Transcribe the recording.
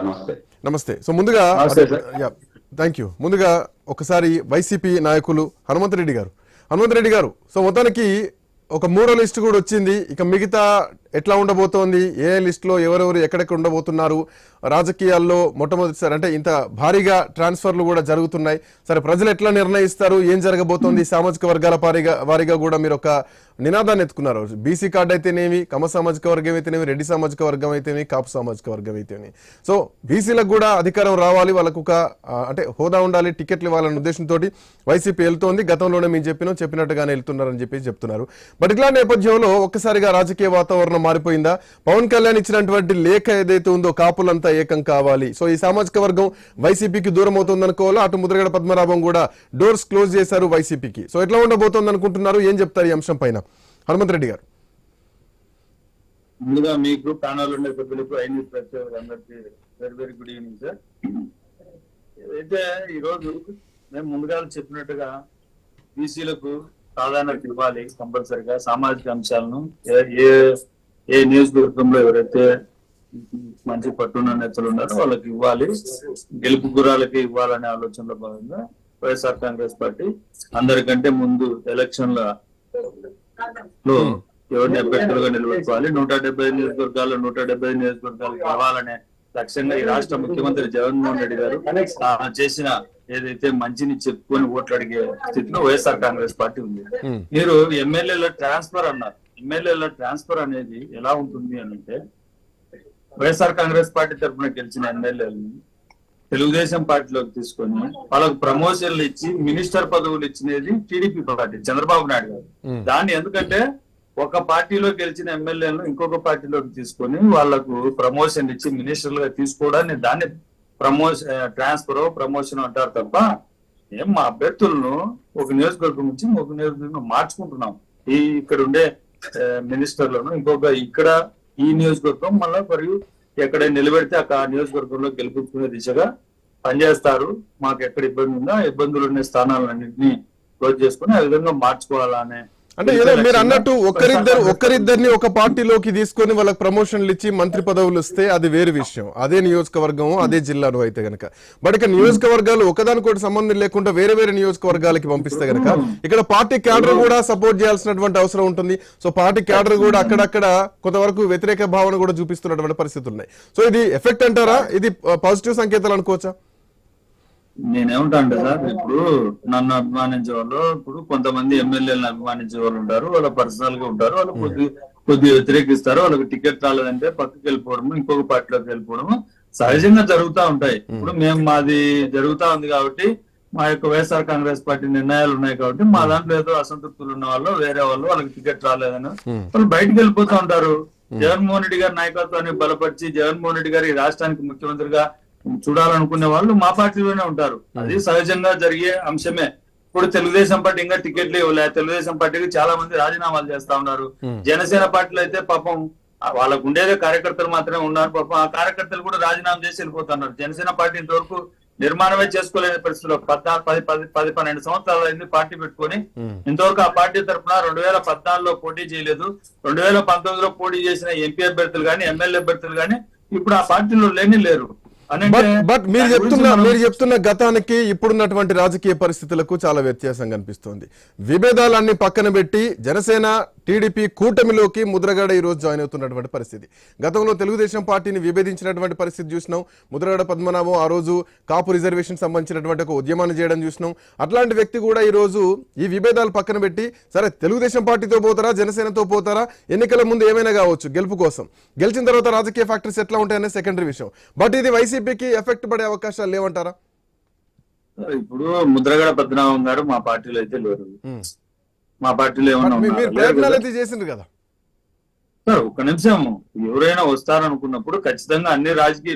నమస్తే. నమస్తే. సో ముందుగా. Thank you. ముందుగా ఒకసారి వైసీపీ నాయకులు హనుమంతరెడ్డి గారు. హనుమంతరెడ్డి గారు సో మొత్తానికి ఒక మూడో లిస్ట్ కూడా వచ్చింది. ఇక మిగతా ఎట్లా ఉండబోతోంది? ఏ లిస్టులో ఎవరెవరు ఎక్కడెక్కడ ఉండబోతున్నారు? రాజకీయాల్లో మొట్టమొదటిసారి అంటే ఇంత భారీగా ట్రాన్స్ఫర్లు కూడా జరుగుతున్నాయి. సరే ప్రజలు ఎట్లా నిర్ణయిస్తారు? ఏం జరగబోతోంది? సామాజిక వర్గాల వారీగా వారీగా కూడా మీరు ఒక నినాదాన్ని ఎత్తుకున్నారు. బీసీ కార్డు అయితేనేమి కమ సామాజిక వర్గం అయితేనేమి రెడ్డి సామాజిక వర్గం అయితేనేమి కాపు సామాజిక వర్గం అయితేనేమి. సో బీసీలకు కూడా అధికారం రావాలి. వాళ్ళకు ఒక అంటే హోదా ఉండాలి టికెట్లు ఇవ్వాలనే ఉద్దేశంతో వైసీపీ వెళ్తోంది. గతంలోనే మేము చెప్పినాం చెప్పినట్టుగానే వెళ్తున్నారని చెప్పి చెప్తున్నారు. బట్ ఇట్లా నేపథ్యంలో ఒక్కసారిగా రాజకీయ వాతావరణం మారిపోయిందా? పవన్ కళ్యాణ్ ఇచ్చినటువంటి లేఖ ఏదైతే ఉందో కాపులంతా ఏకం కావాలి. సో ఈ సామాజిక వర్గం వైసీపీకి దూరం అవుతుంది అనుకోవాలా అటు ముద్రగడ పద్మనాభం కూడా డోర్స్ క్లోజ్ చేశారు వైసీపీకి. సో ఎట్లా ఉండబోతోంది అనుకుంటున్నారు ఏం చెప్తారు ఈ అంశం పైన? హనుమంతరెడ్డి గారు. ముందుగా మీకు ప్యానల్ ఉండే సభ్యులకు ఐ న్యూస్ అందరికీ very very good evening sir. అయితే ఈ రోజు మేము ముందుగా చెప్పినట్టుగా బీసీలకు ప్రాధాన్యత ఇవ్వాలి కంపల్సరిగా సామాజిక అంశాలను ఏ- ఏ నియోజకవర్గంలో ఎవరైతే మంచి పట్టున్న నేతలు ఉన్నారో వాళ్ళకి ఇవ్వాలి. గెలుపు గురాలకి ఇవ్వాలనే ఆలోచనలో భాగంగా వైఎస్ఆర్ కాంగ్రెస్ పార్టీ అందరికంటే ముందు ఎలక్షన్ల లో ఎవరిని అభ్యర్థులుగా నిలబెట్టుకోవాలి. నూట డెబ్బై ఐదు నియోజకవర్గాల్లో నూట డెబ్బై ఐదు నియోజకవర్గాలు కావాలనే లక్ష్యంగా ఈ రాష్ట్ర ముఖ్యమంత్రి జగన్మోహన్ రెడ్డి గారు ఆ, చేసిన ఏదైతే మంచిని చెప్పుకొని ఓట్లు అడిగే స్థితిలో వైఎస్ఆర్ కాంగ్రెస్ పార్టీ ఉంది. Hmm. మీరు ఎమ్మెల్యేల ట్రాన్స్ఫర్ అన్నారు. ఎమ్మెల్యేల ట్రాన్స్ఫర్ అనేది ఎలా ఉంటుంది అని అంటే వైఎస్ఆర్ కాంగ్రెస్ పార్టీ తరఫున గెలిచిన ఎమ్మెల్యేలని తెలుగుదేశం పార్టీలోకి తీసుకొని వాళ్ళకు ప్రమోషన్లు ఇచ్చి మినిస్టర్ పదవులు ఇచ్చినది టీడీపీ పార్టీ చంద్రబాబు నాయుడు గారు. దాన్ని ఎందుకంటే ఒక పార్టీలో గెలిచిన ఎమ్మెల్యేలను ఇంకొక పార్టీలోకి తీసుకొని వాళ్ళకు ప్రమోషన్ ఇచ్చి మినిస్టర్లుగా తీసుకోవడాన్ని దాన్ని ప్రమోషన్ ట్రాన్స్ఫర్ ప్రమోషన్ అంటారు తప్ప ఏం మా అభ్యర్థులను ఒక నియోజకవర్గం నుంచి ఒక నియోజకవర్గం మార్చుకుంటున్నాం ఈ ఇక్కడ ఉండే మినిస్టర్లను ఇంకొక ఇక్కడ ఈ నియోజకవర్గం మళ్ళీ మరియు ఎక్కడ నిలబెడితే అక్కడ ఆ నియోజకవర్గంలో గెలిపించుకునే దిశగా పనిచేస్తారు. మాకు ఎక్కడ ఇబ్బంది ఉందో? ఆ ఇబ్బందులు ఉన్న స్థానాలన్నింటినీ క్లోజ్ చేసుకుని ఆ విధంగా మార్చుకోవాలనే అంటే ఏదో మీరు అన్నట్టు ఒక్కరిద్దరు ఒక్కరిద్దరిని ఒక పార్టీలోకి తీసుకొని వాళ్ళకి ప్రమోషన్లు ఇచ్చి మంత్రి పదవులు ఇస్తే అది వేరు విషయం. అదే నియోజకవర్గం అదే జిల్లాను అయితే గనక. బట్ ఇక నియోజకవర్గాలు ఒకదానికొకటి సంబంధం లేకుండా వేరే వేరే నియోజకవర్గాలకి పంపిస్తే గనక ఇక్కడ పార్టీ క్యాడర్ కూడా సపోర్ట్ చేయాల్సినటువంటి అవసరం ఉంటుంది. సో పార్టీ క్యాడర్ కూడా అక్కడక్కడ కొంతవరకు వ్యతిరేక భావన కూడా చూపిస్తున్నటువంటి పరిస్థితులు ఉన్నాయి. సో ఇది ఎఫెక్ట్ అంటారా? ఇది పాజిటివ్ సంకేతాలు అనుకోవచ్చా? నేనేమంటా అంటే సార్ ఇప్పుడు నన్ను అభిమానించే వాళ్ళు ఇప్పుడు కొంతమంది ఎమ్మెల్యేలను అభిమానించే వాళ్ళు ఉంటారు వాళ్ళ పర్సనల్గా ఉంటారు వాళ్ళు కొద్ది కొద్ది వ్యతిరేకిస్తారు వాళ్ళకి టికెట్ రాలేదంటే పక్కకి వెళ్ళిపోవడము ఇంకొక పార్టీలోకి వెళ్ళిపోవడము సహజంగా జరుగుతా ఉంటాయి. ఇప్పుడు మేము మాది జరుగుతా ఉంది కాబట్టి మా యొక్క వైఎస్ఆర్ కాంగ్రెస్ పార్టీ నిర్ణయాలు ఉన్నాయి కాబట్టి మా దాంట్లో ఏదో అసంతృప్తులు ఉన్న వాళ్ళు వేరే వాళ్ళు వాళ్ళకి టికెట్ రాలేదని Hmm. వాళ్ళు బయటకు వెళ్ళిపోతా ఉంటారు. జగన్మోహన్ రెడ్డి గారి నాయకత్వాన్ని బలపరిచి జగన్మోహన్ రెడ్డి గారి ఈ రాష్ట్రానికి ముఖ్యమంత్రిగా చూడాలనుకునే వాళ్ళు మా పార్టీలోనే ఉంటారు. అది సహజంగా జరిగే అంశమే. ఇప్పుడు తెలుగుదేశం పార్టీ ఇంకా టికెట్లు ఇవ్వలే. తెలుగుదేశం పార్టీకి చాలా మంది రాజీనామాలు చేస్తా ఉన్నారు. జనసేన పార్టీలో అయితే పాపం వాళ్ళకు ఉండేదే కార్యకర్తలు మాత్రమే ఉన్నారు. పాపం ఆ కార్యకర్తలు కూడా రాజీనామా చేసి వెళ్ళిపోతున్నారు. జనసేన పార్టీ ఇంతవరకు నిర్మాణమే చేసుకోలేని పరిస్థితిలో పద్నాలుగు పది పది పది పన్నెండు సంవత్సరాలు అయింది పార్టీ పెట్టుకొని. ఇంతవరకు ఆ పార్టీ తరఫున రెండు వేల పద్నాలుగులో పోటీ చేయలేదు. రెండు వేల పంతొమ్మిదిలో పోటీ చేసిన ఎంపీ అభ్యర్థులు కానీ ఎమ్మెల్యే అభ్యర్థులు కానీ ఇప్పుడు ఆ పార్టీలో లేని లేరు. బట్ మీరు చెప్తున్న మీరు చెప్తున్న గతానికి ఇప్పుడున్నటువంటి రాజకీయ పరిస్థితులకు చాలా వ్యత్యాసం కనిపిస్తోంది. విభేదాలన్నీ పక్కన పెట్టి జనసేన టీడీపీ కూటమిలోకి ముద్రగడ ఈ రోజు జాయిన్ అవుతున్నటువంటి పరిస్థితి. గతంలో తెలుగుదేశం పార్టీని విభేదించినటువంటి పరిస్థితి చూసినాం. ముద్రగడ పద్మనాభం ఆ రోజు కాపు రిజర్వేషన్ సంబంధించినటువంటి ఒక ఉద్యమాన్ని చేయడం చూసినాం. అట్లాంటి వ్యక్తి కూడా ఈ రోజు ఈ విభేదాలు పక్కన పెట్టి సరే తెలుగుదేశం పార్టీతో పోతారా జనసేనతో పోతారా? ఎన్నికల ముందు ఏమైనా కావచ్చు గెలుపు కోసం. గెలిచిన తర్వాత రాజకీయ ఫ్యాక్టరీస్ ఎట్లా ఉంటాయనే సెకండరీ విషయం. బట్ ఇది వైసీపీకి ఎఫెక్ట్ పడే అవకాశాలు లేవంటారా? ఇప్పుడు ముద్రగడ పద్మనాభం గారు మా పార్టీలో అయితే లేరు. మా పార్టీలో ఏమన్నా చేసిండ్రు కదా? సార్ ఒక్క నిమిషం. ఎవరైనా వస్తారనుకున్నప్పుడు ఖచ్చితంగా అన్ని రాజకీయ